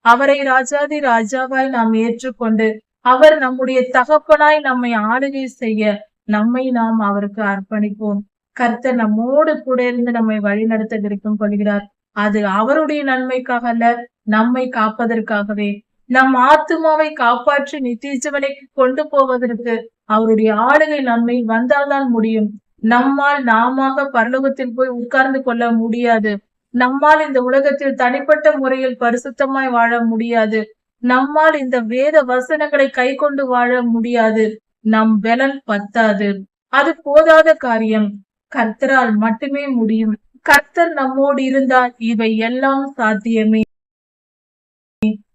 அவரை ராஜாதி ராஜாவாய் நாம் ஏற்றுக்கொண்டு அவர் நம்முடைய தகப்பனாய் நம்மை ஆளுகை செய்ய நம்மை நாம் அவருக்கு அர்ப்பணிப்போம். கர்த்தர் நம்மோடு கூட இருந்து நம்மை வழிநடத்த விருப்பம் கொள்கிறார். அது அவருடைய நன்மைக்காக அல்ல நம்மை காப்பதற்காகவே. நம் ஆத்துமாவை காப்பாற்றி நித்தியஜவனைக்கு கொண்டு போவதற்கு அவருடைய ஆளுகை நன்மை வந்தால்தான் முடியும். நம்மால் நாமாக பரலோகத்தில் போய் உட்கார்ந்து கொள்ள முடியாது. நம்மால் இந்த உலகத்தில் தனிப்பட்ட முறையில் பரிசுத்தமாய் வாழ முடியாது. நம்மால் இந்த வேத வசனங்களை கை கொண்டு வாழ முடியாது. நம் பலன் பத்தாது. அது போதாத காரியம். கர்த்தரால் மட்டுமே முடியும். கர்த்தர் நம்மோடு இருந்தால் இவை எல்லாம் சாத்தியமே.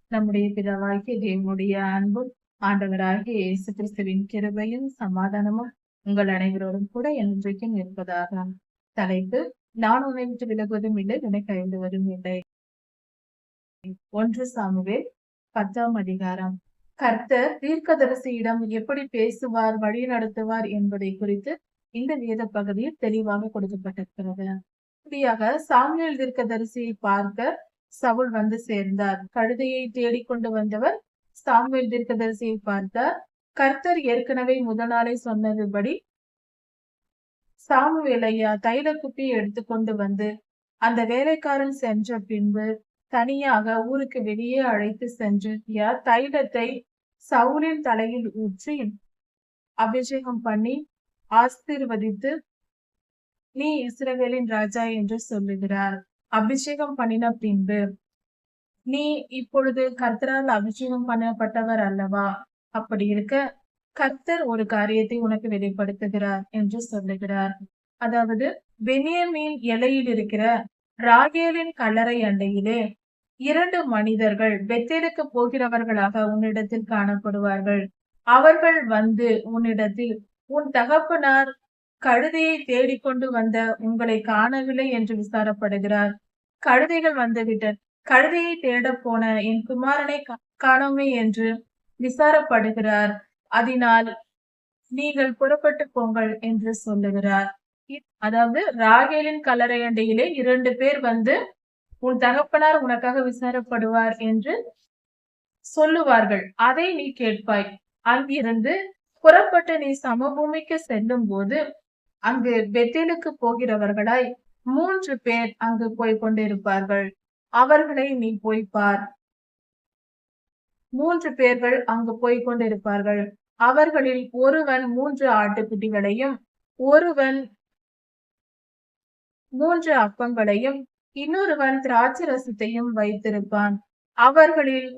நம்முடைய பிதாவாகிய தேவனுடைய அன்பும் ஆண்டவராகிய இயேசு கிறிஸ்துவின் கிருபையும் சமாதானமும் உங்கள் அனைவரோடும் கூட என்றைக்கும் இருப்பதாக தலைப்பு நான் உன்னை விட்டு விலகுவதும் இல்லை உன்னை கைவிடுவதும் இல்லை. ஒன்று சாமுவே பத்தாம் அதிகாரம். கர்த்தர் தீர்க்கதரிசியிடம் எப்படி பேசுவார் வழி நடத்துவார் என்பதை குறித்து இந்த வேத பகுதியில் தெளிவாக கொடுக்கப்பட்டிருக்கிறது. இப்படியாக சாமியல் தீர்க்கதரிசியை பார்க்க சவுல் வந்து சேர்ந்தார். கழுதையை தேடிக்கொண்டு வந்தவர் சாமுவேல் தீர்க்கதரிசியை பார்த்தார். கர்த்தர் ஏற்கனவே முதல் நாளே சொன்னதுபடி சாமுவேலையா தைல குப்பி எடுத்துக்கொண்டு வந்து அந்த வேலைக்காரன் சென்ற பின்பு தனியாக ஊருக்கு வெளியே அழைத்து சென்று யா தைலத்தை சவுலின் தலையில் ஊற்றி அபிஷேகம் பண்ணி ஆசீர்வதித்து நீ இஸ்ரவேலின் ராஜா என்று சொல்லுகிறார். அபிஷேகம் பண்ணின பின்பு நீ இப்பொழுது கர்த்தரால் அபிஷேகம் பண்ணப்பட்டவர் அல்லவா? அப்படி இருக்க கர்த்தர் ஒரு காரியத்தை உனக்கு வெளிப்படுத்துகிறார் என்று சொல்லுகிறார். அதாவது பெனியமின் எல்லையில் இருக்கிற ராகேலின் கல்லறை அண்டையிலே இரண்டு மனிதர்கள் பெத்தேலுக்கு போகிறவர்களாக உன்னிடத்தில் காணப்படுவார்கள். அவர்கள் வந்து உன்னிடத்தில் உன் தகப்பனார் கழுதையை தேடிக்கொண்டு வந்த உங்களை காணவில்லை என்று விசாரப்படுகிறார். கழுதைகள் வந்துவிட்டன கழுதையை தேட போன என் குமாரனை காணோமே என்று விசாரப்படுகிறார். அதனால் நீங்கள் புறப்பட்டு போங்கள் என்று சொல்லுகிறார். அதாவது ராகேலின் கல்லறையண்டையிலே இரண்டு பேர் வந்து உன் தகப்பனார் உனக்காக விசாரப்படுவார் என்று சொல்லுவார்கள். அதை நீ கேட்பாய். அங்கிருந்து புறப்பட்டு நீ சமபூமிக்கு செல்லும் போது அங்கு பெத்தேலுக்கு போகிறவர்களாய் மூன்று பேர் அங்கு போய் கொண்டிருப்பார்கள். அவர்களை நீ போய் பார். மூன்று பேர்கள் அங்கு போய் கொண்டிருப்பார்கள். அவர்களில் ஒருவன் மூன்று ஆட்டுக்குட்டிகளையும் ஒருவன் மூன்று அப்பங்களையும் இன்னொருவன் திராட்சை ரசத்தையும் வைத்திருப்பான். அவர்களில்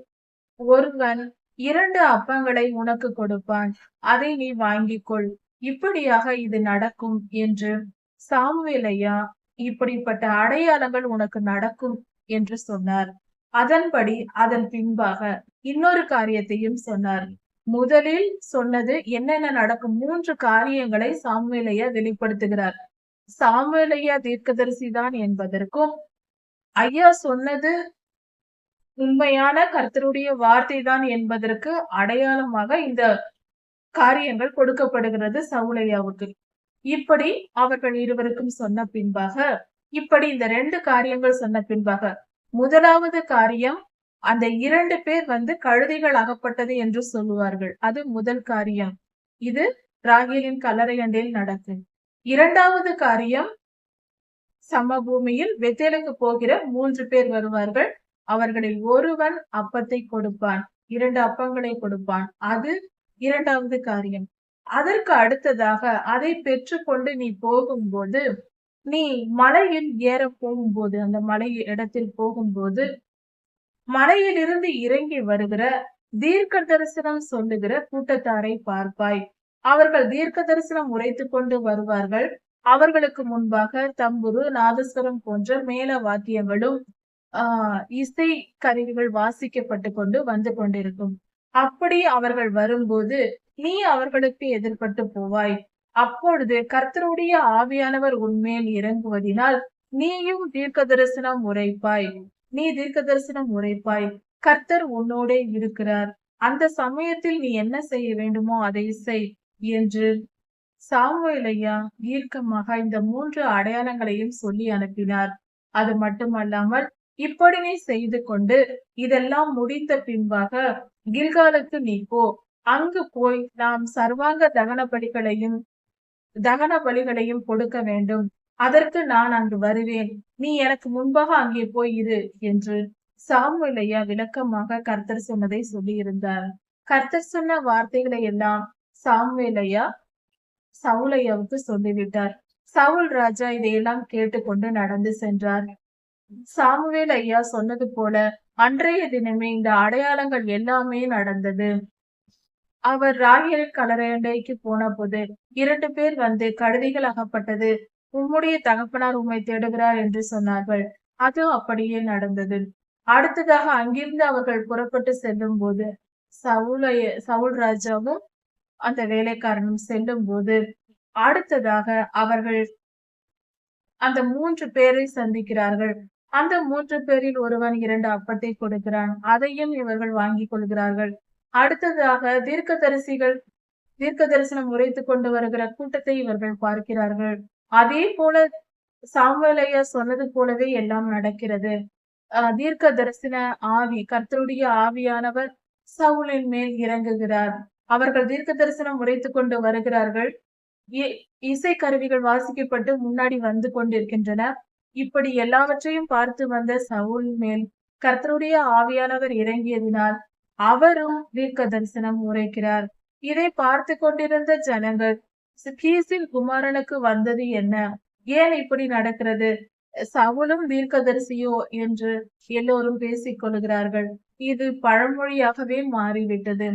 ஒருவன் இரண்டு அப்பங்களை உனக்கு கொடுப்பான். அதை நீ வாங்கிக் கொள் இப்படியாக இது நடக்கும் என்று சாமுவேலையா இப்படிப்பட்ட அடையாளங்கள் உனக்கு நடக்கும் என்று சொன்னார். அதன்படி அதன் பின்பாக இன்னொரு காரியத்தையும் சொன்னார். முதலில் சொன்னது என்னென்ன நடக்கும்? மூன்று காரியங்களை சாமுவேலையா வெளிப்படுத்துகிறார். சாமுவேலையா தீர்க்கதரிசி தான் என்பதற்கும் ஐயா சொன்னது உண்மையான கர்த்தருடைய வார்த்தை தான் என்பதற்கு அடையாளமாக இந்த காரியங்கள் கொடுக்கப்படுகிறது சவுலையாவுக்கு. இப்படி அவர்கள் இருவருக்கும் சொன்ன பின்பாக இப்படி இந்த ரெண்டு காரியங்கள் சொன்ன பின்பாக முதலாவது காரியம் அந்த இரண்டு பேர் வந்து கழுதைகள் அகப்பட்டது என்று சொல்லுவார்கள். அது முதல் காரியம். இது ராகேலின் கல்லறையண்டில் நடக்கும் இரண்டாவது காரியம் சமபூமியில் வெத்தேலுக்கு போகிற மூன்று பேர் வருவார்கள். அவர்களில் ஒருவன் அப்பத்தை கொடுப்பான் இரண்டு அப்பங்களை கொடுப்பான். அது இரண்டாவது காரியம். அதற்கு அடுத்ததாக அதை பெற்றுக்கொண்டு நீ போகும்போது நீ மலையில் ஏற போகும்போது அந்த மலை இடத்தில் போகும்போது மலையிலிருந்து இறங்கி வருகிற தீர்க்க தரிசனம் சொல்லுகிற கூட்டத்தாரை பார்ப்பாய். அவர்கள் தீர்க்க தரிசனம் உரைத்து கொண்டு வருவார்கள். அவர்களுக்கு முன்பாக தம்புரு நாதஸ்வரம் போன்ற மேல வாத்தியங்களும் ஆஹ் இசை கருவிகள் வாசிக்கப்பட்டு கொண்டு வந்து கொண்டிருக்கும். அப்படி அவர்கள் வரும்போது நீ அவர்களுக்கு எதிர்பட்டு போவாய். அப்பொழுது கர்த்தருடைய ஆவியானவர் உண்மையில் இறங்குவதினால் நீயும் தீர்க்க தரிசனம் உரைப்பாய். நீ தீர்க்க தரிசனம் உரைப்பாய் கர்த்தர் உன்னோடே இருக்கிறார். அந்த சமயத்தில் நீ என்ன செய்ய வேண்டுமோ அதை செய் என்று சாமுவேலையா ஈர்க்கமாக இந்த மூன்று அடையாளங்களையும் சொல்லி அனுப்பினார். அது மட்டுமல்லாமல் இப்படி நீ செய்து கொண்டு இதெல்லாம் முடிந்த பின்பாக கில்காலுக்கு நீ போ. அங்கு போய் நாம் சர்வாங்க தகன பலிகளையும் தகன பலிகளையும் கொடுக்க வேண்டும். அதற்கு நான் அங்கு வருவேன். நீ எனக்கு முன்பாக அங்கே போய் இரு என்று சாமுவேலையா விளக்கமாக கர்த்தர் சொன்னதை சொல்லியிருந்தார். கர்த்தர் சொன்ன வார்த்தைகளை எல்லாம் சாமுவேலையா சவுலையாவுக்கு சொல்லிவிட்டார். சவுல் ராஜா இதையெல்லாம் கேட்டுக்கொண்டு நடந்து சென்றார். சாமுவேல் ஐயா சொன்னது போல அன்றைய தினமே இந்த அடையாளங்கள் எல்லாமே நடந்தது. அவர் ராகியல் கலரண்டைக்கு போன போது இரண்டு பேர் வந்து கழுதிகள் அகப்பட்டது. உம்முடைய தகப்பனார் உம்மை தேடுகிறார் என்று சொன்னார்கள். அது அப்படியே நடந்தது. அடுத்ததாக அங்கிருந்து அவர்கள் புறப்பட்டு செல்லும் போது சவுலைய சவுல் ராஜாவும் அந்த வேலைக்காரனும் செல்லும் போது அடுத்ததாக அவர்கள் அந்த மூன்று பேரை சந்திக்கிறார்கள். அந்த மூன்று பேரில் ஒருவன் இரண்டு அப்பத்தை கொடுக்கிறான். அதையும் இவர்கள் வாங்கிக் கொள்கிறார்கள். அடுத்ததாக தீர்க்கதரிசிகள் தீர்க்க தரிசனம் உரைத்துக் கொண்டு வருகிற கூட்டத்தை இவர்கள் பார்க்கிறார்கள். அதே போல சாமுவேலையா சொன்னது போலவே எல்லாம் நடக்கிறது. அஹ் தீர்க்க தரிசன ஆவி கர்த்தருடைய ஆவியானவர் சவுலின் மேல் இறங்குகிறார். அவர்கள் தீர்க்க தரிசனம் உரைத்து கொண்டு வருகிறார்கள். இ- இசை கருவிகள் வாசிக்கப்பட்டு முன்னாடி வந்து கொண்டிருக்கின்றன. இப்படி எல்லாவற்றையும் பார்த்து வந்த சவுல் மேல் கர்த்தருடைய ஆவியானவர் இறங்கியதினால் அவரும் தீர்க்க தரிசனம் உரைக்கிறார். இதை பார்த்து கொண்டிருந்த ஜனங்கள் கீசின் குமாரனுக்கு வந்தது என்ன? ஏன் இப்படி நடக்கிறது? சவுலும் தீர்க்கதரிசியோ என்று எல்லோரும் பேசிக் கொள்கிறார்கள். இது பழமொழியாகவே மாறிவிட்டது.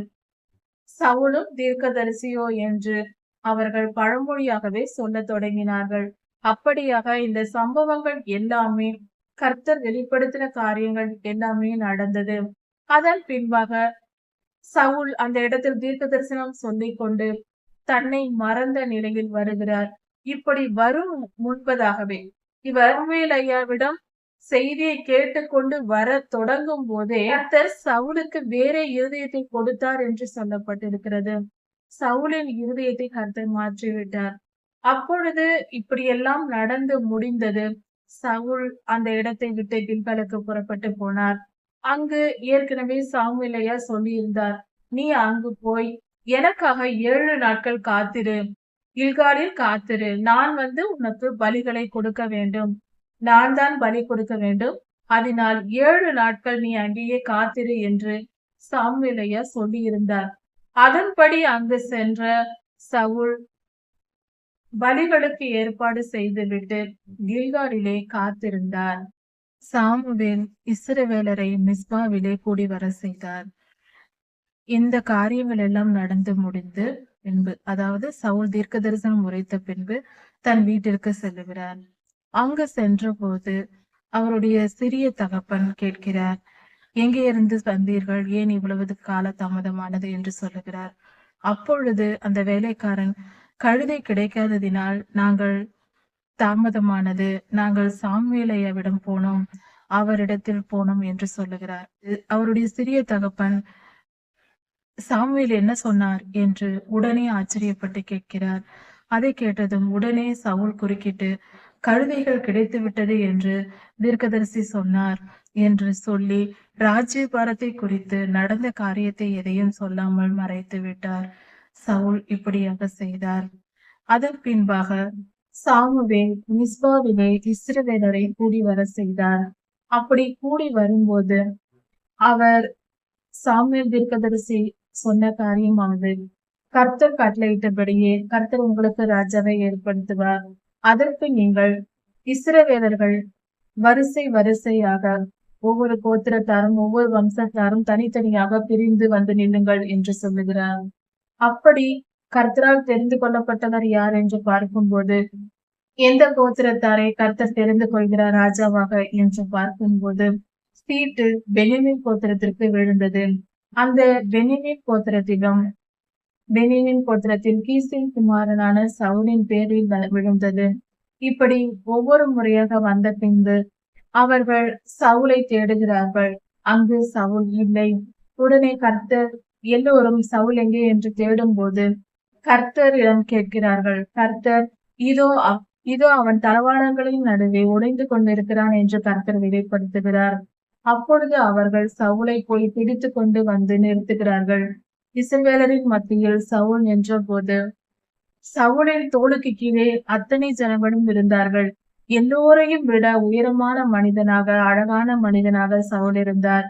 சவுலும் தீர்க்கதரிசியோ என்று அவர்கள் பழமொழியாகவே சொல்லத் தொடங்கினார்கள். அப்படியாக இந்த சம்பவங்கள் எல்லாமே கர்த்தர் வெளிப்படுத்தின காரியங்கள் எல்லாமே நடந்தது. அதன் பின்பாக சவுல் அந்த இடத்தில் தீர்க்க தரிசனம் சொல்லிக் கொண்டு தன்னை மறந்த நிலையில் வருகிறார். இப்படி வரும் முன்பதாகவே இவர் ஐயாவிடம் செய்தியை கேட்டுக்கொண்டு வர தொடங்கும் போதே சவுலுக்கு வேற இருதயத்தை கொடுத்தார் என்று சொல்லப்பட்டிருக்கிறது. சவுலின் இருதயத்தை கர்த்தர் மாற்றிவிட்டார். அப்பொழுது இப்படியெல்லாம் நடந்து முடிந்தது. சவுல் அந்த இடத்தை விட்டு கில்கலுக்கு புறப்பட்டு போனார். அங்கு ஏற்கனவே சாமுவேலையா சொல்லியிருந்தார் நீ அங்கு போய் எனக்காக ஏழு நாட்கள் காத்திரு. இல்காலில் காத்திரு. நான் வந்து உனக்கு பலிகளை கொடுக்க வேண்டும். நான் தான் பலி கொடுக்க வேண்டும். அதனால் ஏழு நாட்கள் நீ அங்கேயே காத்திரு என்று சாமுவேலையா சொல்லியிருந்தார். அதன்படி அங்கு சென்ற சவுல் பலிகளுக்கு ஏற்பாடு செய்துவிட்டு கில்காரிலே காத்திருந்தார். சாமுவேல் இஸ்ரவேலரை மிஸ்பாவிலே கூடி வர செய்தார். இந்த காரியங்கள் எல்லாம் நடந்து முடிந்து பின்பு அதாவது சவுல் தீர்க்க தரிசனம் உரைத்த பின்பு தன் வீட்டிற்கு செல்லுகிறார். அங்கு சென்ற போது அவருடைய சிறிய தகப்பன் கேட்கிறார் எங்கே இருந்து வந்தீர்கள்? ஏன் இவ்வளவு கால தாமதமானது? என்று சொல்லுகிறார். அப்பொழுது அந்த வேலைக்காரன் கழுதை கிடைக்காததினால் நாங்கள் தாமதமானது நாங்கள் சாமுவேலையாவிடம் போனோம் அவரிடத்தில் போனோம் என்று சொல்லுகிறார். அவருடைய சிறிய தகப்பன் சாமுவேல் என்ன சொன்னார் என்று உடனே ஆச்சரியப்பட்டு கேட்கிறார். அதை கேட்டதும் உடனே சவுல் குறுக்கிட்டு கழுதைகள் கிடைத்து விட்டது என்று தீர்க்கதரிசி சொன்னார் என்று சொல்லி ராஜ்யபாரத்தை குறித்து நடந்த காரியத்தை எதையும் சொல்லாமல் மறைத்து விட்டார். சவுல் இப்படியாக செய்தார். அதன் பின்பாக சாமுவேல் மிஸ்பாவிலே இஸ்ரவேலரை கூடி வர செய்தார். அப்படி கூடி வரும்போது அவர் சாமுவேல் தீர்க்கதரிசி சொன்ன காரியமானது. கர்த்தர் கட்டளையிட்டபடியே கர்த்தர் உங்களுக்கு ராஜாவை ஏற்படுத்துவார். அதற்கு நீங்கள் இஸ்ரவேலர்கள் வரிசை வரிசையாக ஒவ்வொரு கோத்திரத்தாரும் ஒவ்வொரு வம்சத்தாரும் தனித்தனியாக பிரிந்து வந்து நில்லுங்கள் என்று சொல்லுகிறார். அப்படி கர்த்தரால் தெரிந்து கொள்ளப்பட்டவர் யார் என்று பார்க்கும்போது எந்த கோத்திரத்தாரை கர்த்தர் தெரிந்து கொள்கிறார் ராஜாவாக என்று பார்க்கும்போது சீட்டு பெனிமின் கோத்திரத்திற்கு விழுந்தது. அந்த பெனினின் கோத்திரத்திலும் பெனினின் கோத்திரத்தில் கீசின் குமாரனான சவுலின் பேரில் விழுந்தது. இப்படி ஒவ்வொரு முறையாக வந்த பின்பு அவர்கள் சவுலை தேடுகிறார்கள். அங்கு சவுல் இல்லை. உடனே கர்த்தர் எல்லோரும் சவுல் எங்கே என்று தேடும்போது கர்த்தரிடம் கேட்கிறார்கள். கர்த்தர் இதோ அ- இதோ அவன் தளவாடங்களின் நடுவே உடைந்து கொண்டிருக்கிறான் என்று கர்த்தர் வெளிப்படுத்துகிறார். அப்பொழுது அவர்கள் சவுலை போய் பிடித்து கொண்டு வந்து நிறுத்துகிறார்கள். இசைவேலரின் மத்தியில் சவுல் நின்றபோது சவுலின் தோளுக்கு கீழே அத்தனை ஜனங்களும் இருந்தார்கள். எல்லோரையும் விட உயரமான மனிதனாக அழகான மனிதனாக சவுல் இருந்தார்.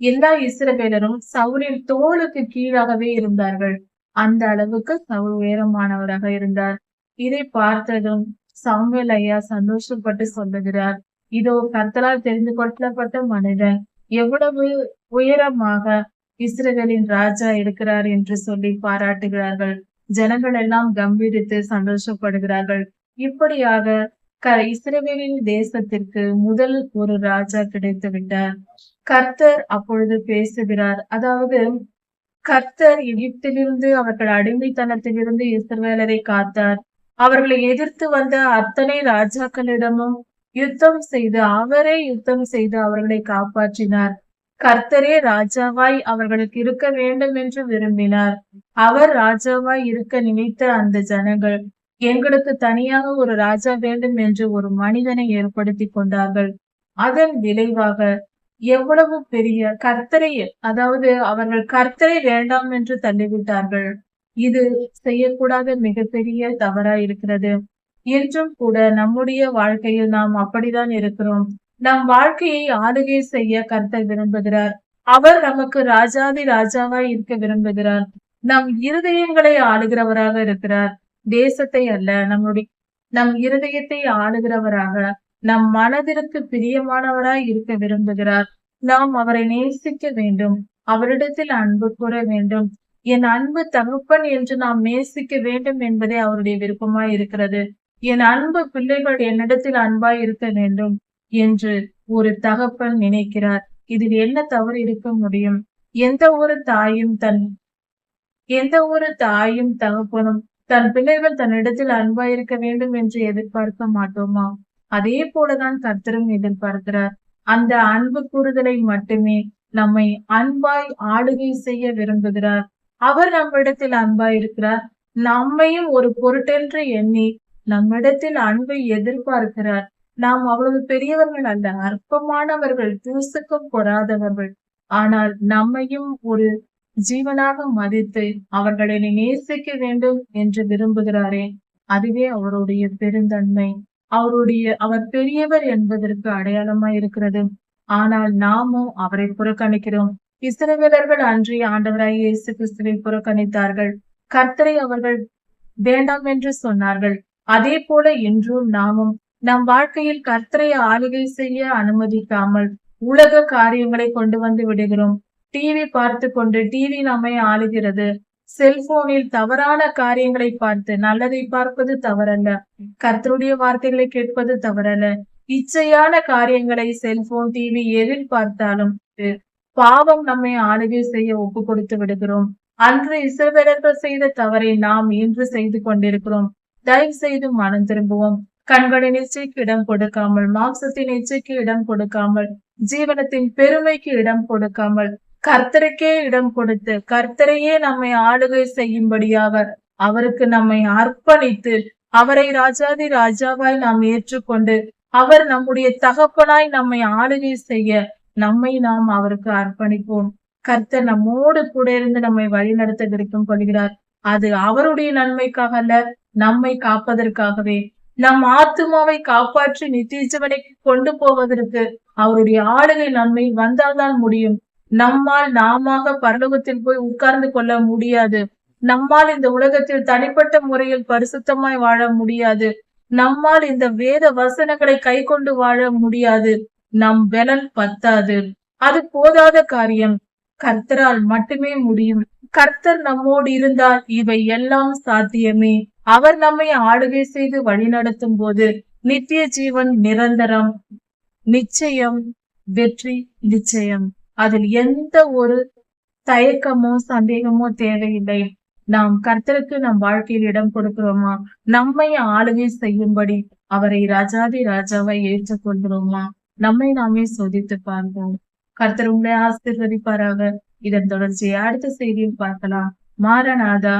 எல்லா இஸ்ரவேலரும் சவுலின் தோளுக்கு கீழாகவே இருந்தார்கள். அந்த அளவுக்கு சவுல் உயரமானவராக இருந்தார். இதை பார்த்ததும் சாமுவேல் ஐயா சந்தோஷப்பட்டு சொல்லுகிறார். இதோ கர்த்தரால் தெரிந்து கொள்ளப்பட்ட மனிதன் எவ்வளவு உயரமாக இஸ்ரேலின் ராஜா இருக்கிறார் என்று சொல்லி பாராட்டுகிறார்கள். ஜனங்கள் எல்லாம் கம்பீரித்து சந்தோஷப்படுகிறார்கள். இப்படியாக க இஸ்ரவேலின் தேசத்திற்கு முதல் ஒரு ராஜா கிடைத்து விட்டார். கர்த்தர் அப்பொழுது பேசுகிறார். அதாவது கர்த்தர் எகிப்திலிருந்து அவர்கள் அடிமைத்தனத்திலிருந்து இஸ்ரவேலரை காத்தார். அவர்களை எதிர்த்து வந்த அத்தனை ராஜாக்களிடமும் யுத்தம் செய்து அவரே யுத்தம் செய்து அவர்களை காப்பாற்றினார். கர்த்தரே ராஜாவாய் அவர்களுக்கு இருக்க வேண்டும் என்று விரும்பினார். அவர் ராஜாவாய் இருக்க நினைத்த அந்த ஜனங்கள் எங்களுக்கு தனியாக ஒரு ராஜா வேண்டும் என்று ஒரு மனிதனை ஏற்படுத்தி கொண்டார்கள். அதன் விளைவாக எவ்வளவு பெரிய கர்த்தரை அதாவது அவர்கள் கர்த்தரை வேண்டாம் என்று தள்ளிவிட்டார்கள். இது செய்யக்கூடாத மிகப்பெரிய தவறா இருக்கிறது. என்றும் கூட நம்முடைய வாழ்க்கையில் நாம் அப்படிதான் இருக்கிறோம். நம் வாழ்க்கையை ஆளுகை செய்ய கர்த்தர் விரும்புகிறார். அவர் நமக்கு ராஜாதி ராஜாவாய் இருக்க விரும்புகிறார். நம் இருதயங்களை ஆளுகிறவராக இருக்கிறார். தேசத்தை அல்ல நம்முடைய நம் இருதயத்தை ஆளுகிறவராக நம் மனதிற்கு பிரியமானவராய் இருக்க விரும்புகிறார். நாம் அவரை நேசிக்க வேண்டும். அவரிடத்தில் அன்பு கூற வேண்டும். என் அன்பு தகப்பன் என்று நாம் நேசிக்க வேண்டும் என்பதே அவருடைய விருப்பமாய் இருக்கிறது. என் அன்பு பிள்ளைகள் என்னிடத்தில் அன்பாய் இருக்க வேண்டும் என்று ஒரு தகப்பன் நினைக்கிறார். இதில் என்ன தவறு இருக்க முடியும்? எந்த ஒரு தாயும் தன் எந்த ஒரு தாயும் தகப்பனும் தன் பிள்ளைகள் தன்னிடத்தில் அன்பாய் இருக்க வேண்டும் என்று எதிர்பார்க்க மாட்டோமா? அதே போலதான் கர்த்தரும் எதிர்பார்க்கிறார். அந்த அன்பு கூறுதலை மட்டுமே நம்மை அன்பாய் ஆளுகை செய்ய விரும்புகிறார். அவர் நம்மிடத்தில் அன்பாய் இருக்கிறார். நம்மையும் ஒரு பொருட்டென்று எண்ணி நம்மிடத்தில் அன்பை எதிர்பார்க்கிறார். நாம் அவ்வளவு பெரியவர்கள் அல்ல அற்பமானவர்கள் தூசுக்கும் பொறாதவர்கள். ஆனால் நம்மையும் ஒரு ஜீவனாக மதித்து அவர்களை நேசிக்க வேண்டும் என்று விரும்புகிறாரே அதுவே அவருடைய பெருந்தன்மை. அவருடைய அவர் பெரியவர் என்பதற்கு அடையாளமா இருக்கிறது. ஆனால் நாமும் அவரை புறக்கணிக்கிறோம். இஸ்ரவேலர்கள் அன்றி ஆண்டவராய் இயேசு கிறிஸ்துவை புறக்கணித்தார்கள். கர்த்தரை அவர்கள் வேண்டாம் என்று சொன்னார்கள். அதே போல இன்றும் நாமும் நம் வாழ்க்கையில் கர்த்தரை ஆளுகை செய்ய அனுமதிக்காமல் உலக காரியங்களை கொண்டு வந்து விடுகிறோம். டிவி பார்த்து கொண்டு டிவி நம்மை ஆளுகிறது. செல்போனில் தவறான காரியங்களை பார்த்து நல்லதை பார்ப்பது தவறல்ல. கர்த்தருடைய வார்த்தைகளை கேட்பது தவறல்ல. இச்சையான காரியங்களை செல்போன் டிவி எதில் பார்த்தாலும் பாவம் நம்மை ஆளுகை செய்ய ஒப்பு கொடுத்து விடுகிறோம். அன்று இசைவேலர்கள் செய்த தவறை நாம் இன்று செய்து கொண்டிருக்கிறோம். தயவு செய்து மனம் திரும்புவோம். கண்களின் இச்சைக்கு இடம் கொடுக்காமல் மாம்சத்தின் இச்சைக்கு இடம் கொடுக்காமல் ஜீவனத்தின் பெருமைக்கு இடம் கொடுக்காமல் கர்த்தருக்கே இடம் கொடுத்து கர்த்தரையே நம்மை ஆளுகை செய்யும்படியாக அவருக்கு நம்மை அர்ப்பணித்து அவரை ராஜாதி ராஜாவாய் நாம் ஏற்றுக்கொண்டு அவர் நம்முடைய தகப்பனாய் நம்மை ஆளுகை செய்ய நம்மை நாம் அவருக்கு அர்ப்பணிப்போம். கர்த்தர் நம்மோடு கூட இருந்து நம்மை வழிநடத்த விருப்பம் கொள்கிறார். அது அவருடைய நன்மைக்காக அல்ல நம்மை காப்பதற்காகவே நம் ஆத்துமாவை காப்பாற்றி நித்தியஜவனை கொண்டு போவதற்கு அவருடைய ஆளுகை நன்மை வந்தால்தான் முடியும். நம்மால் நாமாக பரலோகத்தில் போய் உட்கார்ந்து கொள்ள முடியாது. நம்மால் இந்த உலகத்தில் தனிப்பட்ட முறையில் பரிசுத்தமாய் வாழ முடியாது. நம்மால் இந்த வேத வசனங்களை கை கொண்டு வாழ முடியாது. நம் பலன் பத்தாது. அது போதாத காரியம். கர்த்தரால் மட்டுமே முடியும். கர்த்தர் நம்மோடு இருந்தால் இவை எல்லாம் சாத்தியமே. அவர் நம்மை ஆளுகை செய்து வழிநடத்தும் போது நித்திய ஜீவன் நிரந்தரம் நிச்சயம் வெற்றி நிச்சயம். அதில் எந்த ஒரு தயக்கமோ சந்தேகமோ தேவையில்லை. நாம் கர்த்தருக்கு நம் வாழ்க்கையில் இடம் கொடுக்கிறோமா? நம்மை ஆளுகை செய்யும்படி அவரை ராஜாதி ராஜாவை ஏற்றுக்கொள்கிறோமா? நம்மை நாமே சோதித்து பார்ப்போம். கர்த்தர் உங்களை ஆசீர்வதிப்பாராக. இதன் தொடர்ச்சியை அடுத்த செய்தியில் பார்க்கலாம். மாரநாதா